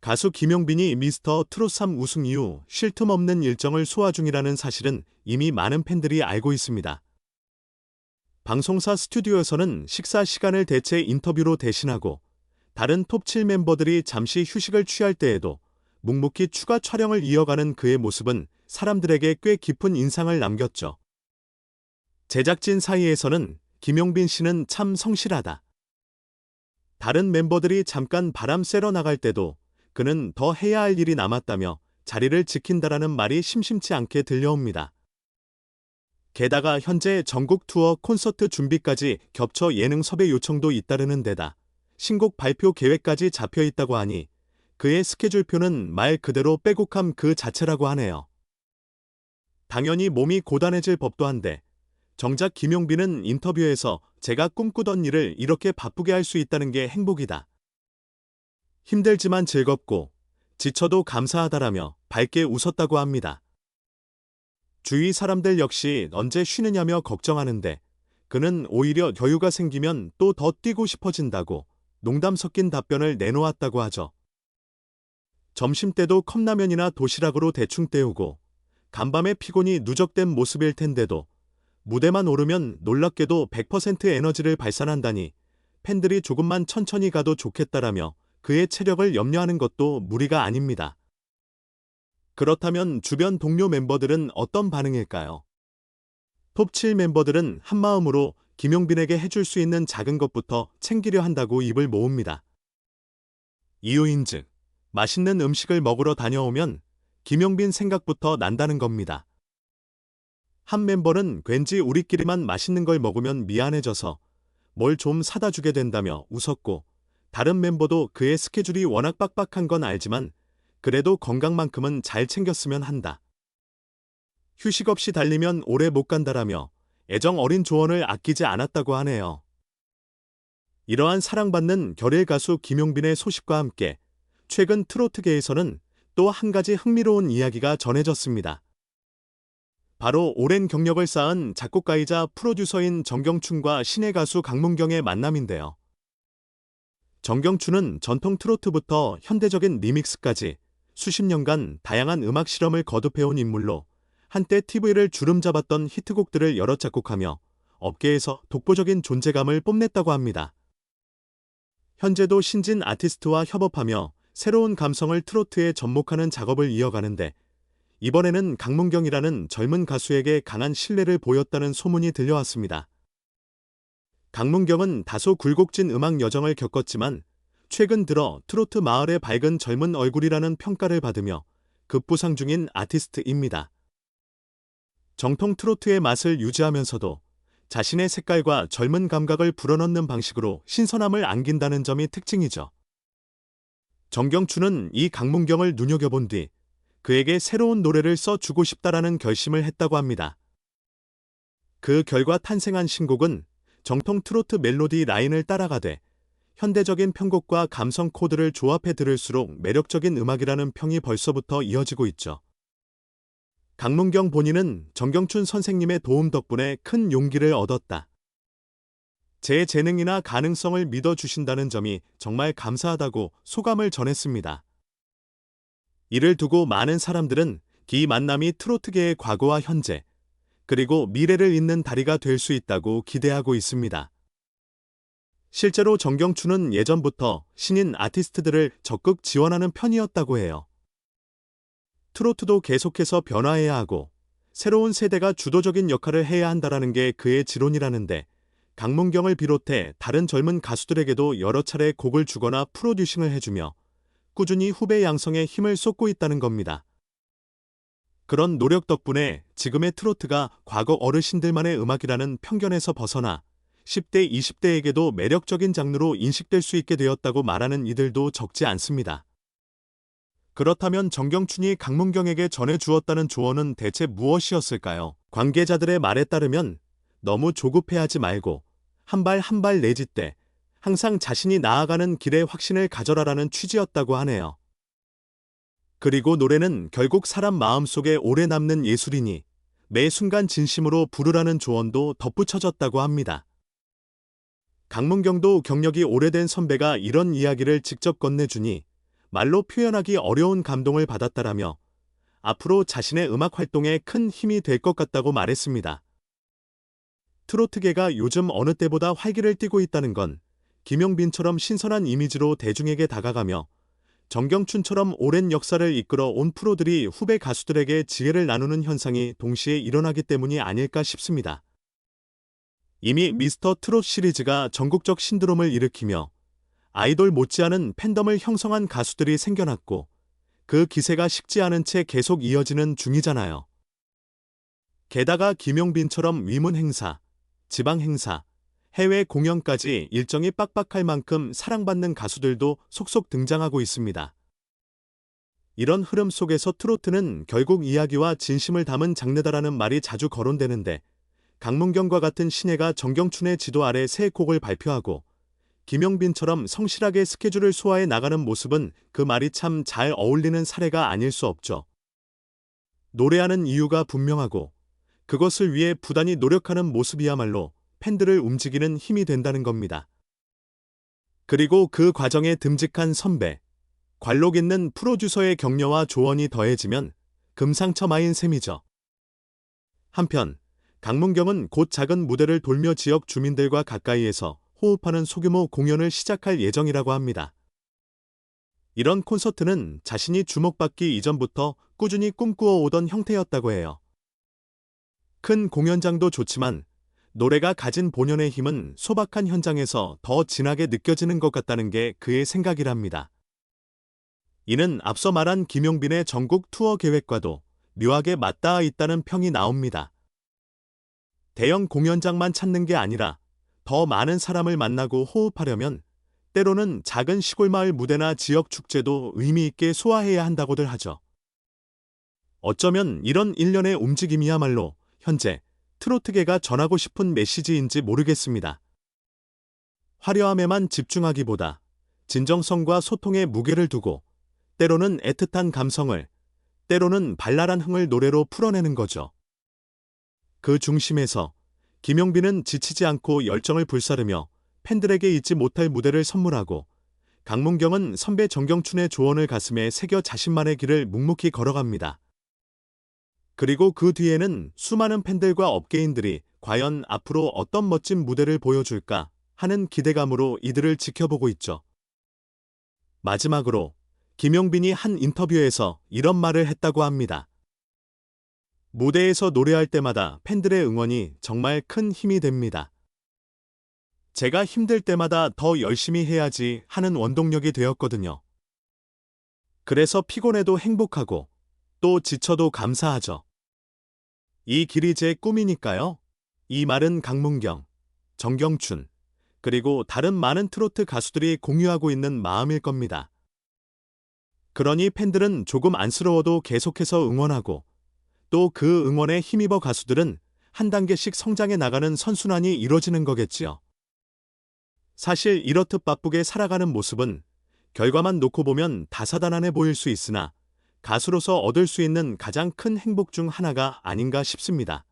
가수 김용빈이 미스터 트롯 3 우승 이후 쉴 틈 없는 일정을 소화 중이라는 사실은 이미 많은 팬들이 알고 있습니다. 방송사 스튜디오에서는 식사 시간을 대체 인터뷰로 대신하고 다른 톱7 멤버들이 잠시 휴식을 취할 때에도 묵묵히 추가 촬영을 이어가는 그의 모습은 사람들에게 꽤 깊은 인상을 남겼죠. 제작진 사이에서는 김용빈 씨는 참 성실하다. 다른 멤버들이 잠깐 바람 쐬러 나갈 때도 그는 더 해야 할 일이 남았다며 자리를 지킨다라는 말이 심심치 않게 들려옵니다. 게다가 현재 전국 투어 콘서트 준비까지 겹쳐 예능 섭외 요청도 잇따르는 데다 신곡 발표 계획까지 잡혀 있다고 하니 그의 스케줄표는 말 그대로 빼곡함 그 자체라고 하네요. 당연히 몸이 고단해질 법도 한데 정작 김용빈은 인터뷰에서 제가 꿈꾸던 일을 이렇게 바쁘게 할 수 있다는 게 행복이다. 힘들지만 즐겁고 지쳐도 감사하다라며 밝게 웃었다고 합니다. 주위 사람들 역시 언제 쉬느냐며 걱정하는데 그는 오히려 여유가 생기면 또 더 뛰고 싶어진다고 농담 섞인 답변을 내놓았다고 하죠. 점심 때도 컵라면이나 도시락으로 대충 때우고 간밤에 피곤이 누적된 모습일 텐데도 무대만 오르면 놀랍게도 100% 에너지를 발산한다니 팬들이 조금만 천천히 가도 좋겠다라며 그의 체력을 염려하는 것도 무리가 아닙니다. 그렇다면 주변 동료 멤버들은 어떤 반응일까요? 톱7 멤버들은 한마음으로 김용빈에게 해줄 수 있는 작은 것부터 챙기려 한다고 입을 모읍니다. 이유인즉 맛있는 음식을 먹으러 다녀오면 김용빈 생각부터 난다는 겁니다. 한 멤버는 왠지 우리끼리만 맛있는 걸 먹으면 미안해져서 뭘 좀 사다 주게 된다며 웃었고 다른 멤버도 그의 스케줄이 워낙 빡빡한 건 알지만 그래도 건강만큼은 잘 챙겼으면 한다. 휴식 없이 달리면 오래 못 간다라며 애정 어린 조언을 아끼지 않았다고 하네요. 이러한 사랑받는 결일 가수 김용빈의 소식과 함께 최근 트로트계에서는 또 한 가지 흥미로운 이야기가 전해졌습니다. 바로 오랜 경력을 쌓은 작곡가이자 프로듀서인 정경춘과 신의 가수 강문경의 만남인데요. 정경춘은 전통 트로트부터 현대적인 리믹스까지 수십 년간 다양한 음악 실험을 거듭해온 인물로 한때 TV를 주름 잡았던 히트곡들을 여러 작곡하며 업계에서 독보적인 존재감을 뽐냈다고 합니다. 현재도 신진 아티스트와 협업하며 새로운 감성을 트로트에 접목하는 작업을 이어가는데 이번에는 강문경이라는 젊은 가수에게 강한 신뢰를 보였다는 소문이 들려왔습니다. 강문경은 다소 굴곡진 음악 여정을 겪었지만 최근 들어 트로트 마을의 밝은 젊은 얼굴이라는 평가를 받으며 급부상 중인 아티스트입니다. 정통 트로트의 맛을 유지하면서도 자신의 색깔과 젊은 감각을 불어넣는 방식으로 신선함을 안긴다는 점이 특징이죠. 정경춘은 이 강문경을 눈여겨본 뒤 그에게 새로운 노래를 써주고 싶다라는 결심을 했다고 합니다. 그 결과 탄생한 신곡은 정통 트로트 멜로디 라인을 따라가되 현대적인 편곡과 감성 코드를 조합해 들을수록 매력적인 음악이라는 평이 벌써부터 이어지고 있죠. 강문경 본인은 정경춘 선생님의 도움 덕분에 큰 용기를 얻었다. 제 재능이나 가능성을 믿어주신다는 점이 정말 감사하다고 소감을 전했습니다. 이를 두고 많은 사람들은 기 만남이 트로트계의 과거와 현재, 그리고 미래를 잇는 다리가 될 수 있다고 기대하고 있습니다. 실제로 정경춘은 예전부터 신인 아티스트들을 적극 지원하는 편이었다고 해요. 트로트도 계속해서 변화해야 하고 새로운 세대가 주도적인 역할을 해야 한다라는 게 그의 지론이라는데 강문경을 비롯해 다른 젊은 가수들에게도 여러 차례 곡을 주거나 프로듀싱을 해주며 꾸준히 후배 양성에 힘을 쏟고 있다는 겁니다. 그런 노력 덕분에 지금의 트로트가 과거 어르신들만의 음악이라는 편견에서 벗어나 10대, 20대에게도 매력적인 장르로 인식될 수 있게 되었다고 말하는 이들도 적지 않습니다. 그렇다면 정경춘이 강문경에게 전해주었다는 조언은 대체 무엇이었을까요? 관계자들의 말에 따르면 너무 조급해하지 말고 한 발 한 발 내짓되 항상 자신이 나아가는 길에 확신을 가져라라는 취지였다고 하네요. 그리고 노래는 결국 사람 마음속에 오래 남는 예술이니 매 순간 진심으로 부르라는 조언도 덧붙여졌다고 합니다. 강문경도 경력이 오래된 선배가 이런 이야기를 직접 건네주니 말로 표현하기 어려운 감동을 받았다라며 앞으로 자신의 음악 활동에 큰 힘이 될 것 같다고 말했습니다. 트로트계가 요즘 어느 때보다 활기를 띠고 있다는 건 김용빈처럼 신선한 이미지로 대중에게 다가가며 정경춘처럼 오랜 역사를 이끌어 온 프로들이 후배 가수들에게 지혜를 나누는 현상이 동시에 일어나기 때문이 아닐까 싶습니다. 이미 미스터 트롯 시리즈가 전국적 신드롬을 일으키며 아이돌 못지않은 팬덤을 형성한 가수들이 생겨났고 그 기세가 식지 않은 채 계속 이어지는 중이잖아요. 게다가 김용빈처럼 위문 행사, 지방 행사, 해외 공연까지 일정이 빡빡할 만큼 사랑받는 가수들도 속속 등장하고 있습니다. 이런 흐름 속에서 트로트는 결국 이야기와 진심을 담은 장르다라는 말이 자주 거론되는데 강문경과 같은 신예가 정경춘의 지도 아래 새 곡을 발표하고 김영빈처럼 성실하게 스케줄을 소화해 나가는 모습은 그 말이 참 잘 어울리는 사례가 아닐 수 없죠. 노래하는 이유가 분명하고 그것을 위해 부단히 노력하는 모습이야말로 팬들을 움직이는 힘이 된다는 겁니다. 그리고 그 과정에 듬직한 선배, 관록 있는 프로듀서의 격려와 조언이 더해지면 금상첨화인 셈이죠. 한편 강문경은 곧 작은 무대를 돌며 지역 주민들과 가까이에서 호흡하는 소규모 공연을 시작할 예정이라고 합니다. 이런 콘서트는 자신이 주목받기 이전부터 꾸준히 꿈꾸어 오던 형태였다고 해요. 큰 공연장도 좋지만 노래가 가진 본연의 힘은 소박한 현장에서 더 진하게 느껴지는 것 같다는 게 그의 생각이랍니다. 이는 앞서 말한 김용빈의 전국 투어 계획과도 묘하게 맞닿아 있다는 평이 나옵니다. 대형 공연장만 찾는 게 아니라 더 많은 사람을 만나고 호흡하려면 때로는 작은 시골 마을 무대나 지역 축제도 의미 있게 소화해야 한다고들 하죠. 어쩌면 이런 일련의 움직임이야말로 현재 트로트계가 전하고 싶은 메시지인지 모르겠습니다. 화려함에만 집중하기보다 진정성과 소통에 무게를 두고 때로는 애틋한 감성을, 때로는 발랄한 흥을 노래로 풀어내는 거죠. 그 중심에서 김용빈은 지치지 않고 열정을 불사르며 팬들에게 잊지 못할 무대를 선물하고 강문경은 선배 정경춘의 조언을 가슴에 새겨 자신만의 길을 묵묵히 걸어갑니다. 그리고 그 뒤에는 수많은 팬들과 업계인들이 과연 앞으로 어떤 멋진 무대를 보여줄까 하는 기대감으로 이들을 지켜보고 있죠. 마지막으로 김용빈이 한 인터뷰에서 이런 말을 했다고 합니다. 무대에서 노래할 때마다 팬들의 응원이 정말 큰 힘이 됩니다. 제가 힘들 때마다 더 열심히 해야지 하는 원동력이 되었거든요. 그래서 피곤해도 행복하고 또 지쳐도 감사하죠. 이 길이 제 꿈이니까요. 이 말은 강문경, 정경춘, 그리고 다른 많은 트로트 가수들이 공유하고 있는 마음일 겁니다. 그러니 팬들은 조금 안쓰러워도 계속해서 응원하고 또 그 응원에 힘입어 가수들은 한 단계씩 성장해 나가는 선순환이 이뤄지는 거겠지요. 사실 이렇듯 바쁘게 살아가는 모습은 결과만 놓고 보면 다사다난해 보일 수 있으나 가수로서 얻을 수 있는 가장 큰 행복 중 하나가 아닌가 싶습니다.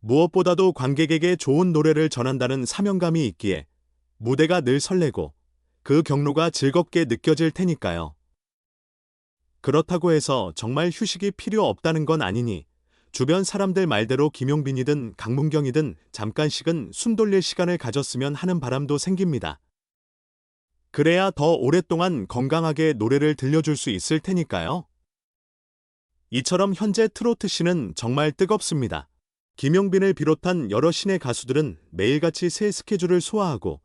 무엇보다도 관객에게 좋은 노래를 전한다는 사명감이 있기에 무대가 늘 설레고 그 경로가 즐겁게 느껴질 테니까요. 그렇다고 해서 정말 휴식이 필요 없다는 건 아니니 주변 사람들 말대로 김용빈이든 강문경이든 잠깐씩은 숨 돌릴 시간을 가졌으면 하는 바람도 생깁니다. 그래야 더 오랫동안 건강하게 노래를 들려줄 수 있을 테니까요. 이처럼 현재 트로트 씬은 정말 뜨겁습니다. 김용빈을 비롯한 여러 신의 가수들은 매일같이 새 스케줄을 소화하고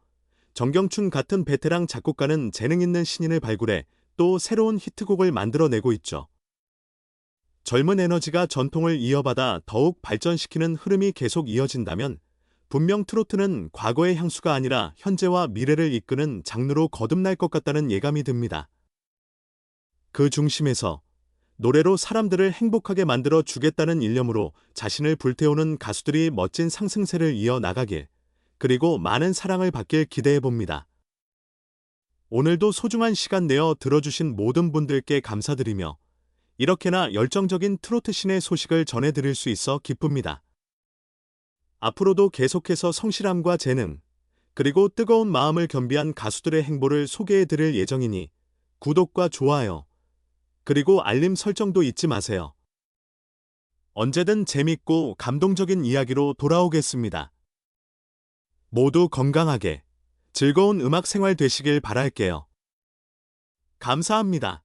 정경춘 같은 베테랑 작곡가는 재능 있는 신인을 발굴해 또 새로운 히트곡을 만들어내고 있죠. 젊은 에너지가 전통을 이어받아 더욱 발전시키는 흐름이 계속 이어진다면 분명 트로트는 과거의 향수가 아니라 현재와 미래를 이끄는 장르로 거듭날 것 같다는 예감이 듭니다. 그 중심에서 노래로 사람들을 행복하게 만들어 주겠다는 일념으로 자신을 불태우는 가수들이 멋진 상승세를 이어 나가길, 그리고 많은 사랑을 받길 기대해 봅니다. 오늘도 소중한 시간 내어 들어주신 모든 분들께 감사드리며, 이렇게나 열정적인 트로트 신의 소식을 전해드릴 수 있어 기쁩니다. 앞으로도 계속해서 성실함과 재능, 그리고 뜨거운 마음을 겸비한 가수들의 행보를 소개해 드릴 예정이니 구독과 좋아요, 그리고 알림 설정도 잊지 마세요. 언제든 재밌고 감동적인 이야기로 돌아오겠습니다. 모두 건강하게 즐거운 음악 생활 되시길 바랄게요. 감사합니다.